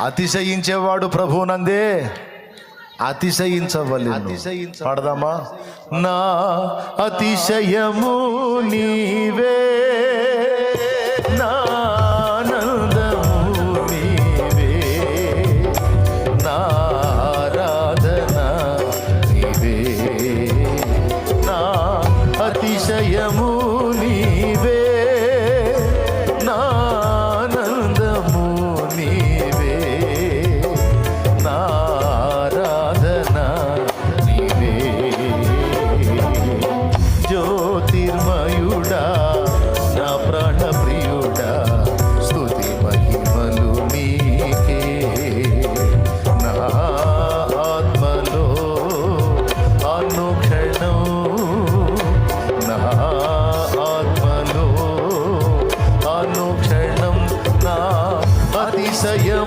అతిశయించేవాడు ప్రభునందే అతిశయించవలి పాడదామా? నా అతిశయము నీవే. నా అతిశయము జ్యోతిర్మయుడా నా ప్రాణ ప్రియుడా స్థుతి మహిమలు మీకే. నా ఆత్మలో అనుక్షణం నా ఆత్మలో అనుక్షణం నా అతిశయము